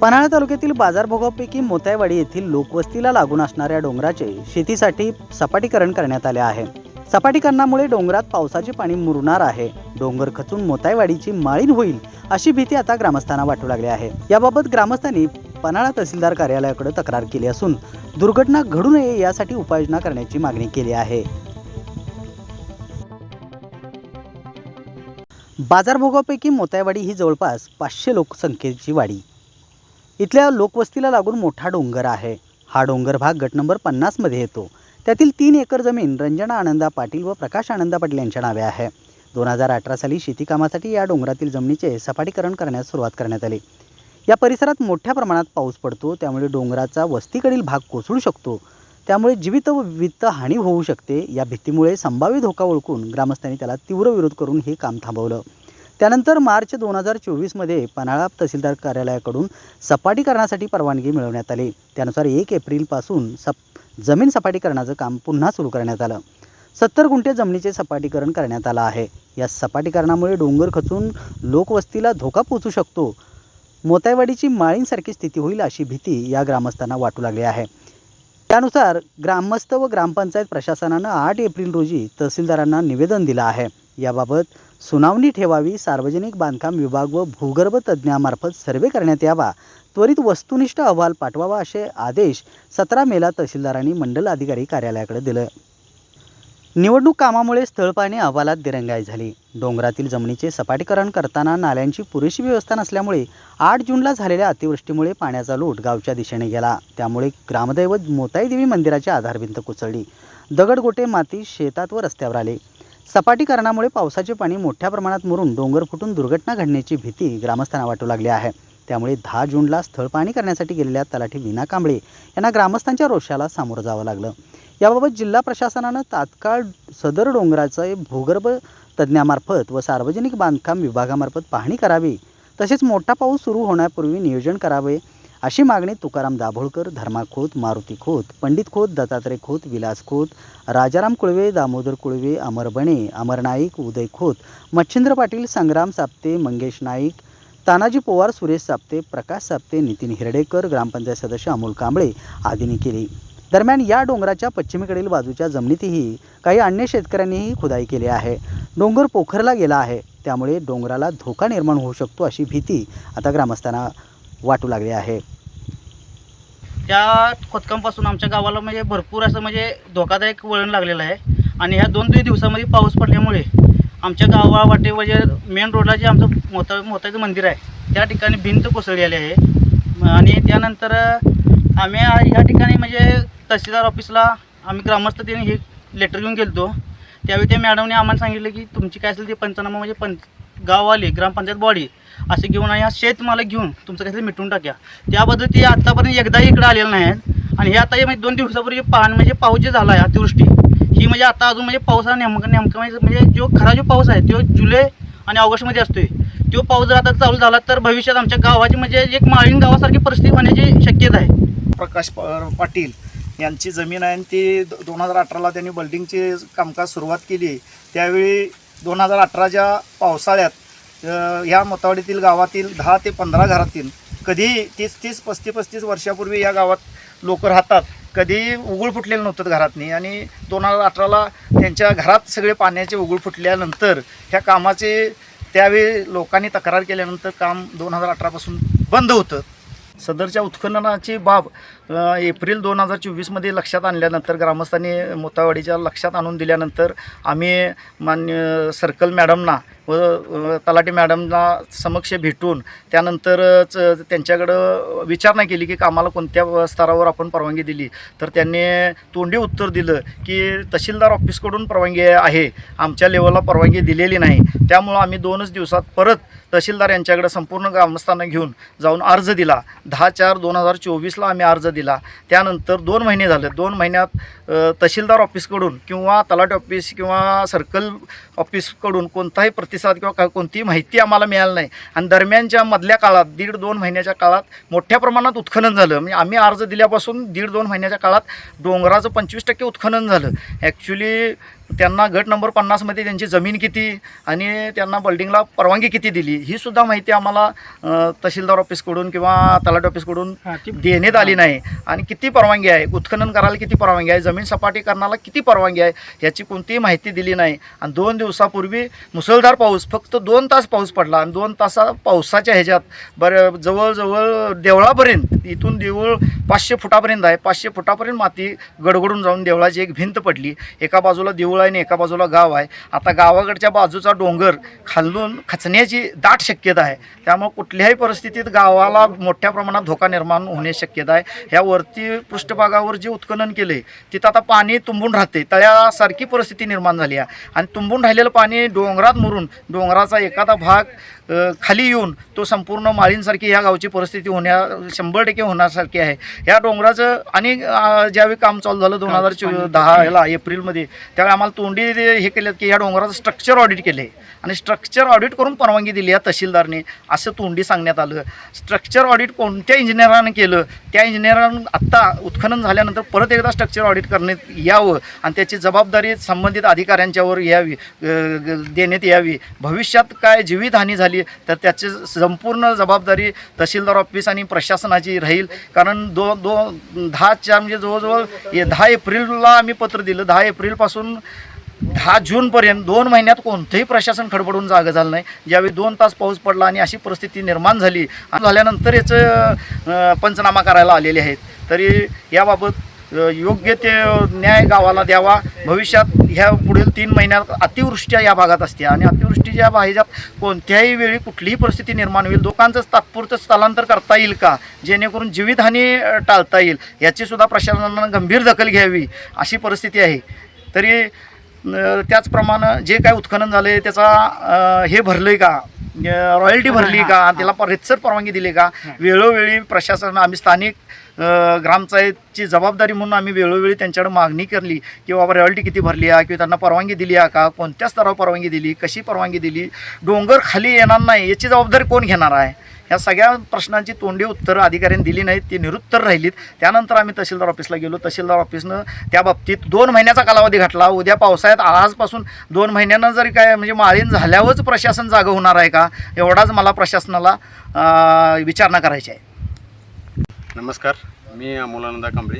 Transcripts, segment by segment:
पन्हाळा तालुक्यातील बाजारभोगापैकी मोतायवाडी येथील लोकवस्तीला लागून असणाऱ्या डोंगराचे शेतीसाठी सपाटीकरण करण्यात आले आहे. सपाटीकरणामुळे डोंगरात पावसाचे पाणी मुरणार आहे. डोंगर खचून मोतायवाडीची माळीण होईल अशी भीती आता ग्रामस्थांना वाटू लागली आहे. याबाबत ग्रामस्थांनी पन्हाळा तहसीलदार कार्यालयाकडे तक्रार केली असून दुर्घटना घडू नये यासाठी उपाययोजना करण्याची मागणी केली आहे. बाजारभोगापैकी मोतायवाडी ही जवळपास पाचशे लोकसंख्येची वाडी. इथल्या लोकवस्तीला लागून मोठा डोंगर आहे. हा डोंगर भाग गट नंबर पन्नासमध्ये येतो. त्यातील तीन एकर जमीन रंजना आनंदा पाटील व प्रकाश आनंदा पाटील यांच्या नावे आहे. दोन हजार अठरा साली शेतीकामासाठी या डोंगरातील जमिनीचे सपाटीकरण करण्यास सुरुवात करण्यात आली. या परिसरात मोठ्या प्रमाणात पाऊस पडतो त्यामुळे डोंगराचा वस्तीकडील भाग कोसळू शकतो. त्यामुळे जीवित व वित्त हानी होऊ शकते. या भीतीमुळे संभाव्य धोका ओळखून ग्रामस्थांनी त्याला तीव्र विरोध करून हे काम थांबवलं. त्यानंतर मार्च दोन हजार चोवीसमध्ये पन्हाळा तहसीलदार कार्यालयाकडून सपाटीकरणासाठी परवानगी मिळवण्यात आली. त्यानुसार एक एप्रिलपासून सप जमीन सपाटीकरणाचं काम पुन्हा सुरू करण्यात आलं. सत्तर गुंठे जमिनीचे सपाटीकरण करण्यात आलं आहे. या सपाटीकरणामुळे डोंगर खचून लोकवस्तीला धोका पोचू शकतो. मोतायवाडीची माळींसारखी स्थिती होईल अशी भीती या ग्रामस्थांना वाटू लागली आहे. त्यानुसार ग्रामस्थ व ग्रामपंचायत प्रशासनानं आठ एप्रिल रोजी तहसीलदारांना निवेदन दिलं आहे. याबाबत सुनावणी ठेवावी सार्वजनिक बांधकाम विभाग व भूगर्भ तज्ज्ञामार्फत सर्वे करण्यात यावा त्वरित वस्तुनिष्ठ अहवाल पाठवावा असे आदेश सतरा मेला तहसीलदारांनी मंडल अधिकारी कार्यालयाकडे दिलं. निवडणूक कामामुळे स्थळ पाहणी अहवालात दिरंगाई झाली. डोंगरातील जमिनीचे सपाटीकरण करताना नाल्यांची पुरेशी व्यवस्था नसल्यामुळे आठ जूनला झालेल्या अतिवृष्टीमुळे पाण्याचा लोट गावच्या दिशेने गेला. त्यामुळे ग्रामदैवत मोताईदेवी मंदिराची आधारभिंत कोसळली. दगडगोटे माती शेतात व रस्त्यावर आले. सपाटीकरणामुळे पावसाचे पाणी मोठ्या प्रमाणात मरून डोंगर फुटून दुर्घटना घडण्याची भीती ग्रामस्थांना वाटू लागली आहे. त्यामुळे दहा जूनला स्थळ पाहणी करण्यासाठी गेलेल्या तलाठी विना कांबळे यांना ग्रामस्थांच्या रोषाला सामोरं जावं लागलं. याबाबत जिल्हा प्रशासनानं तात्काळ सदर डोंगराचे भूगर्भ तज्ज्ञामार्फत व सार्वजनिक बांधकाम विभागामार्फत पाहणी करावी. तसेच मोठा पाऊस सुरू होण्यापूर्वी नियोजन करावे. अशी मागणी तुकाराम दाभोळकर धर्मा खोत मारुती खोत पंडित खोत दत्तात्रय खोत विलास खोत राजाराम कुळवे दामोदर कुळवे अमर बणे अमर नाईक उदय खोत मच्छिंद्र पाटील संग्राम साप्ते मंगेश नाईक तानाजी पवार सुरेश साप्ते प्रकाश साप्ते नितीन हिरडेकर ग्रामपंचायत सदस्य अमोल कांबळे आदींनी केली. दरम्यान या डोंगराच्या पश्चिमेकडील बाजूच्या जमिनीतही काही अन्य शेतकऱ्यांनीही खुदाई केली आहे. डोंगर पोखरला गेला आहे. त्यामुळे डोंगराला धोका निर्माण होऊ शकतो अशी भीती आता ग्रामस्थांना वाटू लागली आहे. त्या खोदकामपासून आमच्या गावाला म्हणजे भरपूर असं म्हणजे धोकादायक वळण लागलेलं आहे. आणि ह्या दोन तीन दिवसामध्ये पाऊस पडल्यामुळे आमच्या गावावाटे म्हणजे मेन रोडला जे आमचं मोता मोताचं मंदिर आहे त्या ठिकाणी भिंत कोसळली आहे. आणि त्यानंतर आम्ही ह्या ठिकाणी म्हणजे तहसीलदार ऑफिसला आम्ही ग्रामस्थ तिने हे लेटर घेऊन गेलो त्यावेळी त्या मॅडमने आम्हाला सांगितलं की तुमची काय असेल ते पंचनामा म्हणजे पंच गाववाले ग्रामपंचायत बॉडी असे घेऊन आणि हा शेतमाला घेऊन तुमचं काहीतरी मिटवून टाक्या त्याबद्दल ते आत्तापर्यंत एकदाही इकडे आलेलं नाही आहेत आणि हे आता म्हणजे दोन दिवसापूर्वी पाहण म्हणजे पाऊस जे झाला आहे अतिवृष्टी ही म्हणजे आता अजून म्हणजे पावसा नेमकं नेमकं म्हणजे म्हणजे जो खरा जो पाऊस आहे तो जुलै आणि ऑगस्टमध्ये असतोय. तो पाऊस जर आता चालू झाला तर भविष्यात आमच्या गावाची म्हणजे एक माळीण गावासारखी परिस्थिती होण्याची शक्यता आहे. प्रकाश पाटील यांची जमीन आहे आणि ती दोन हजार अठराला त्यांनी बिल्डिंगचे कामकाज सुरुवात केली त्यावेळी दोन हजार अठराच्या पावसाळ्यात ह्या या गावातील दहा ते पंधरा घरातील कधी तीस तीस पस्तीस पस्तीस वर्षापूर्वी या गावात लोक राहतात कधी उघड फुटलेलं नव्हतं घरातनी. आणि दोन हजार अठराला त्यांच्या घरात सगळे पाण्याचे उघड फुटल्यानंतर ह्या कामाचे त्यावेळी लोकांनी तक्रार केल्यानंतर काम दोन हजार अठरापासून बंद होतं. सदरच्या उत्खननाची बाब एप्रिल दोन हजार चोवीसमध्ये लक्षात आणल्यानंतर ग्रामस्थांनी मोतावाडीच्या लक्षात आणून दिल्यानंतर आम्ही मान्य सर्कल मॅडमना व तलाटी मॅडमना समक्ष भेटून त्यानंतरच त्यांच्याकडं विचारणा केली की कामाला कोणत्या स्तरावर आपण परवानगी दिली. तर त्यांनी तोंडी उत्तर दिलं की तहसीलदार ऑफिसकडून परवानगी आहे. आमच्या लेवलला परवानगी दिलेली नाही. त्यामुळं आम्ही दोनच दिवसात परत तहसीलदार यांच्याकडे संपूर्ण ग्रामस्थांना घेऊन जाऊन अर्ज दिला. दहा चार दोन हजार चोवीसला आम्ही अर्ज दिला. दिला. त्यानंतर दोन महिने झाले. दोन महिन्यात तहसीलदार ऑफिसकडून किंवा तलाठी ऑफिस किंवा सर्कल ऑफिसकडून कोणताही प्रतिसाद किंवा का कोणतीही माहिती आम्हाला मिळाली नाही. आणि दरम्यानच्या मधल्या काळात दीड दोन महिन्याच्या काळात मोठ्या प्रमाणात उत्खनन झालं. म्हणजे आम्ही अर्ज दिल्यापासून दीड दोन महिन्याच्या काळात डोंगराचं पंचवीस टक्के उत्खनन झालं. ॲक्च्युली त्यांना गट नंबर पन्नासमध्ये त्यांची जमीन किती आणि त्यांना बल्डिंगला परवानगी किती दिली ही सुद्धा माहिती आम्हाला तहसीलदार ऑफिसकडून किंवा तलाठी ऑफिसकडून देण्यात आली नाही. आणि किती परवानगी आहे? उत्खनन करायला किती परवानगी आहे? जमीन सपाटीकरणाला किती परवानगी आहे? याची कोणतीही माहिती दिली नाही. आणि दोन दिवसापूर्वी मुसळधार पाऊस फक्त दोन तास पाऊस पडला आणि दोन तासा पावसाच्या ह्याच्यात बरं जवळजवळ देवळापर्यंत इथून देऊळ पाचशे फुटापर्यंत आहे. पाचशे फुटापर्यंत माती गडगडून जाऊन देवळाची एक भिंत पडली. एका बाजूला देऊळ आहे आणि एका बाजूला गाव आहे. आता गावाकडच्या बाजूचा डोंगर खालून खचण्याची दाट शक्यता आहे. त्यामुळे कुठल्याही परिस्थितीत गावाला मोठ्या प्रमाणात धोका निर्माण होण्याची शक्यता आहे. ह्या वरती पृष्ठभागावर जे उत्खनन केलं आहे तिथं आता पाणी तुंबून राहते. तळ्यासारखी परिस्थिती निर्माण झाली आहे. आणि तुंबून राहिलेलं पाणी डोंगरात मुरून डोंगराचा एखादा भाग खाली येऊन तो संपूर्ण माळींसारखी या गावची परिस्थिती होण्या शंभर टक्के होण्यासारखी आहे. या डोंगराचं आणि ज्यावेळी काम चालू झालं दोन हजार चो दहा ह्याला एप्रिलमध्ये त्यावेळी आम्हाला तोंडी हे केलं की या डोंगराचं स्ट्रक्चर ऑडिट केले आणि स्ट्रक्चर ऑडिट करून परवानगी दिली या तहसीलदारने. असं तोंडी सांगण्यात आलं. स्ट्रक्चर ऑडिट कोणत्या इंजिनियरानं केलं? त्या इंजिनियरानं आत्ता उत्खनन झाल्यानंतर परत एकदा स्ट्रक्चर ऑडिट करण्यात यावं आणि त्याची जबाबदारी संबंधित अधिकाऱ्यांच्यावर यावी देण्यात यावी. भविष्यात काय जीवितहानी झाली तर त्याची संपूर्ण जबाबदारी तहसीलदार ऑफिस आणि प्रशासनाची राहील. कारण दो दो दहा चार म्हणजे जवळजवळ हे दहा एप्रिलला आम्ही पत्र दिलं. दहा एप्रिलपासून दहा जूनपर्यंत दोन महिन्यात कोणतंही प्रशासन खडबडून जागं झालं नाही. ज्यावेळी दोन तास पाऊस पडला आणि अशी परिस्थिती निर्माण झाली झाल्यानंतर याचं पंचनामा करायला आलेले आहेत. तरी याबाबत योग्य ते न्याय गावाला द्यावा. भविष्यात ह्या पुढील तीन महिन्यात अतिवृष्ट्या या भागात असते. आणि अतिवृष्टीच्या ह्याच्यात कोणत्याही वेळी कुठलीही परिस्थिती निर्माण होईल लोकांचं तात्पुरतं स्थलांतर करता येईल का? जेणेकरून जीवितहानी टाळता येईल. याचीसुद्धा प्रशासनानं गंभीर दखल घ्यावी अशी परिस्थिती आहे. तरी त्याचप्रमाणे जे काय उत्खनन झालं आहे त्याचा हे भरलं आहे का रॉयल्टी भरली का? त्याला रितसर परवानगी दिली का? वेळोवेळी प्रशासन आम्ही स्थानिक ग्रामपंचायतची जबाबदारी म्हणून आम्ही वेळोवेळी त्यांच्याकडे मागणी केली की बाबा रॉयल्टी किती भरली आहे किंवा त्यांना परवानगी दिली आहे का? कोणत्या स्तरावर परवानगी दिली? कशी परवानगी दिली? डोंगर खाली येणार नाही याची जबाबदारी कोण घेणार आहे? ह्या सगळ्या प्रश्नांची तोंडी उत्तरं अधिकाऱ्यांनी दिली नाहीत ती निरुत्तर राहिलीत. त्यानंतर आम्ही तहसीलदार ऑफिसला गेलो. तहसीलदार ऑफिसनं त्या बाबतीत दोन महिन्याचा कालावधी घातला. उद्या पावसाळ्यात आजपासून दोन महिन्यानं जरी काय म्हणजे माळीन झाल्यावरच प्रशासन जागं होणार आहे का? एवढाच मला प्रशासनाला विचारणा करायची आहे. नमस्कार मी अमोलानंदा कांबळे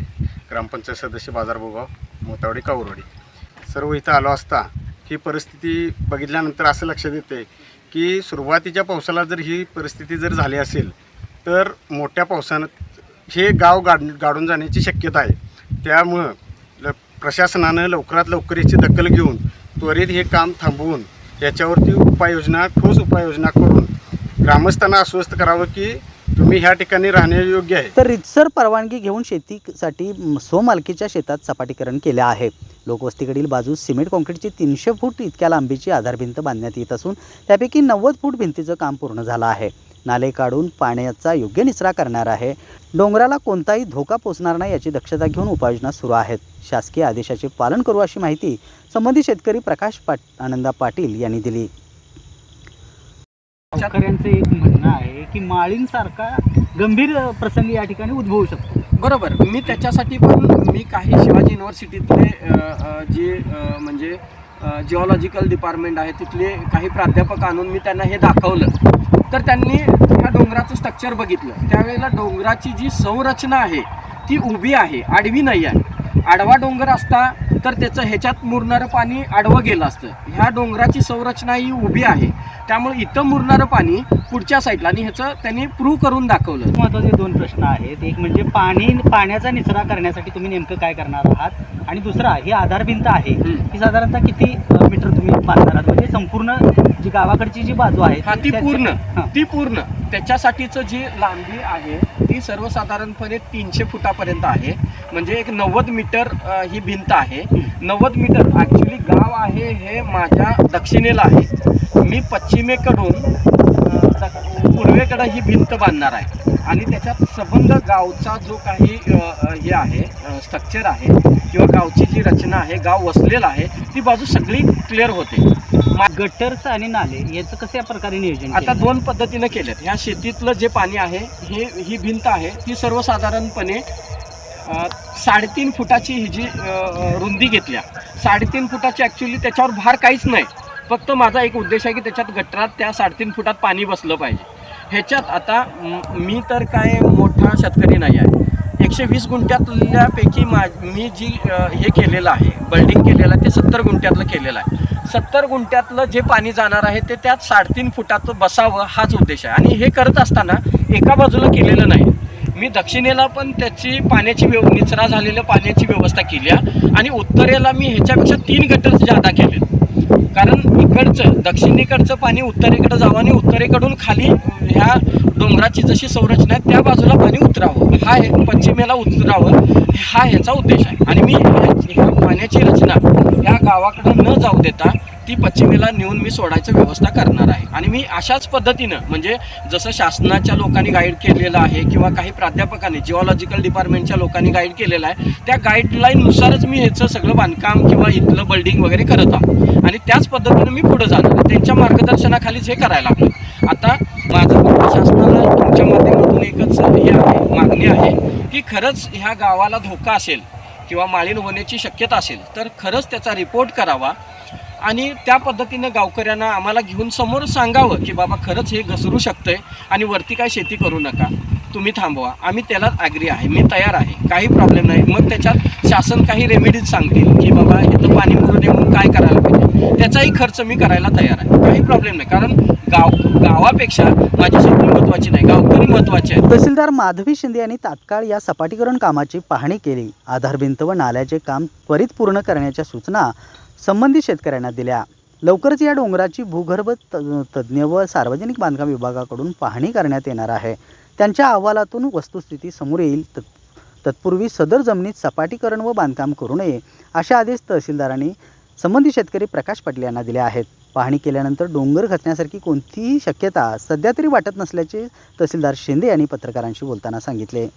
ग्रामपंचायत सदस्य बाजार भोगाव मोतावडी काऊरवाडी सर्व इथं आलो असता ही परिस्थिती बघितल्यानंतर असं लक्षात येते की सुरुवातीच्या पावसाला जर ही परिस्थिती जर झाली असेल तर मोठ्या पावसानं हे गाव गाड गाडून जाण्याची शक्यता आहे. त्यामुळं ल प्रशासनानं लवकरात लवकर याची दखल घेऊन त्वरित हे काम थांबवून याच्यावरती उपाययोजना ठोस उपाययोजना करून ग्रामस्थांना आश्वस्त करावं की मी ह्या ठिकाणी राहण्यायोग्य आहे. तर रितसर परवानगी घेऊन शेतीसाठी स्वमालकीच्या शेतात सपाटीकरण केले आहे. लोकवस्तीकडील बाजूस सिमेंट कॉन्क्रीटची तीनशे फूट इतक्या लांबीची आधारभिंत बांधण्यात येत असून त्यापैकी नव्वद फूट भिंतीचं काम पूर्ण झालं आहे. नाले काढून पाण्याचा योग्य निचरा करणार आहे. डोंगराला कोणताही धोका पोचणार नाही याची दक्षता घेऊन उपाययोजना सुरू आहेत. शासकीय आदेशाचे पालन करू अशी माहिती संबंधित शेतकरी प्रकाश पाट आनंदा पाटील यांनी दिली. शेतकऱ्यांचं एक म्हणणं आहे की माळींसारखा गंभीर प्रसंग या ठिकाणी उद्भवू शकतो. बरोबर. मी त्याच्यासाठी पण मी काही शिवाजी युनिव्हर्सिटीतले जे म्हणजे जिओलॉजिकल डिपार्टमेंट आहे तिथले काही प्राध्यापक आणून मी त्यांना हे दाखवलं. तर त्यांनी ह्या डोंगराचं स्ट्रक्चर बघितलं. त्यावेळेला डोंगराची जी संरचना आहे ती उभी आहे आडवी नाही आहे. आडवा डोंगर असता तर त्याचं ह्याच्यात मुरणारं पाणी आडवं गेलं असतं. ह्या डोंगराची संरचना ही उभी आहे. त्यामुळे इथं मुरणारं पाणी पुढच्या साईडला आणि ह्याचं त्यांनी प्रूव्ह करून दाखवलं. महत्त्वाचे दोन प्रश्न आहेत. एक म्हणजे पाणी पाण्याचा निचरा करण्यासाठी तुम्ही नेमकं काय करणार आहात? आणि दुसरा ही आधारभिंत आहे. ही साधारणतः किती मीटर तुम्ही बांधणार आहात? म्हणजे संपूर्ण जी गावाकडची जी बाजू आहे हा ती पूर्ण. ती पूर्ण. त्याच्यासाठीचं जी लांबी आहे ती सर्वसाधारणपणे तीनशे फुटापर्यंत आहे. म्हणजे एक नव्वद मीटर अ, ही भिंत आहे. नव्वद मीटर ॲक्च्युली गाव आहे हे माझ्या दक्षिणेला आहे. मी पश्चिमेकडून अ, दक- पूर्वेकडं ही भिंत बांधणार आहे. आणि त्याच्यात सबंध गावचा जो काही हे आहे स्ट्रक्चर आहे किंवा गावची जी रचना आहे गाव वसलेलं आहे ती बाजू सगळी क्लिअर होते. गटर्स आणि नाले याचं कशा प्रकारे नियोजन आता केलं? दोन पद्धतीनं केलेत ह्या शेतीतलं जे पाणी आहे हे ही भिंत आहे ती सर्वसाधारणपणे साडेतीन फुटाची ही जी रुंदी घेतल्या. साडेतीन फुटाची ॲक्च्युली त्याच्यावर भार काहीच नाही. फक्त माझा एक उद्देश आहे की त्याच्यात गटरात त्या साडेतीन फुटात पाणी बसलं पाहिजे. ह्याच्यात आता मी तर काय मोठा शेतकरी नाही आहे. एकशे वीस गुंठ्यातल्यापैकी मा मी जी हे केलेलं आहे बल्डिंग केलेलं आहे ते सत्तर गुंठ्यातलं केलेलं आहे. सत्तर गुंठ्यातलं जे पाणी जाणार आहे ते त्यात साडेतीन फुटात बसावं हाच उद्देश आहे. आणि हे करत असताना एका बाजूला केलेलं नाही. मी दक्षिणेला पण त्याची पाण्याची व्यव निचरा झालेल्या पाण्याची व्यवस्था केली आहे. आणि उत्तरेला मी ह्याच्यापेक्षा तीन गटर जादा केले कारण इकडचं दक्षिणेकडचं पाणी उत्तरेकडं जावं आणि उत्तरेकडून खाली ह्या डोंगराची जशी संरचना आहे त्या बाजूला पाणी उतरावं. हा हे पश्चिमेला उतरावं. हा ह्याचा उद्देश आहे. आणि मी पाण्याची रचना ह्या गावाकडं न जाऊ देता ती पश्चिमेला नेऊन मी सोडायची व्यवस्था करणार आहे. आणि मी अशाच पद्धतीनं म्हणजे जसं शासनाच्या लोकांनी गाईड केलेलं आहे किंवा काही प्राध्यापकांनी जिओलॉजिकल डिपार्टमेंटच्या लोकांनी गाईड केलेलं आहे त्या गाईडलाईननुसारच मी ह्याचं सगळं बांधकाम किंवा इथलं बिल्डिंग वगैरे करत आहोत. आणि त्याच पद्धतीनं मी पुढे जाणार आहे. त्यांच्या मार्गदर्शनाखालीच हे करायला लागलं. आता माझं शासनाला तुमच्या माध्यमातून एकच हे आहे मागणी आहे की खरंच ह्या गावाला धोका असेल किंवा माळीण होण्याची शक्यता असेल तर खरंच त्याचा रिपोर्ट करावा. आणि त्या पद्धतीनं गावकऱ्यांना आम्हाला घेऊन समोर सांगावं की बाबा खरंच हे घसरू शकतंय आणि वरती काय शेती करू नका. तुम्ही थांबवा. आम्ही त्याला ॲग्री आहे. मी तयार आहे. काही प्रॉब्लेम नाही. मग त्याच्यात शासन काही रेमेडीज सांगतील की बाबा इथं पाणी मुरू म्हणून काय करायला पाहिजे. त्याचाही खर्च मी करायला तयार आहे. काही प्रॉब्लेम नाही. कारण गाव गावापेक्षा माझी शेती महत्त्वाची नाही. गावकरी महत्त्वाचे आहे तहसीलदार माधवी शिंदे यांनी तात्काळ या सपाटीकरण कामाची पाहणी केली. आधारभिंत व नाल्याचे काम त्वरित पूर्ण करण्याच्या सूचना संबंधित शेतकऱ्यांना दिल्या. लवकरच या डोंगराची भूगर्भ त- तज्ज्ञ व सार्वजनिक बांधकाम विभागाकडून पाहणी करण्यात येणार आहे. त्यांच्या अहवालातून वस्तुस्थिती समोर येईल. तत् तत्पूर्वी सदर जमिनीत सपाटीकरण व बांधकाम करू नये असे आदेश तहसीलदारांनी संबंधित शेतकरी प्रकाश पाटील यांना दिले आहेत. पाहणी केल्यानंतर डोंगर खचण्यासारखी कोणतीही शक्यता सध्या तरी वाटत नसल्याचे तहसीलदार शिंदे यांनी पत्रकारांशी बोलताना सांगितले.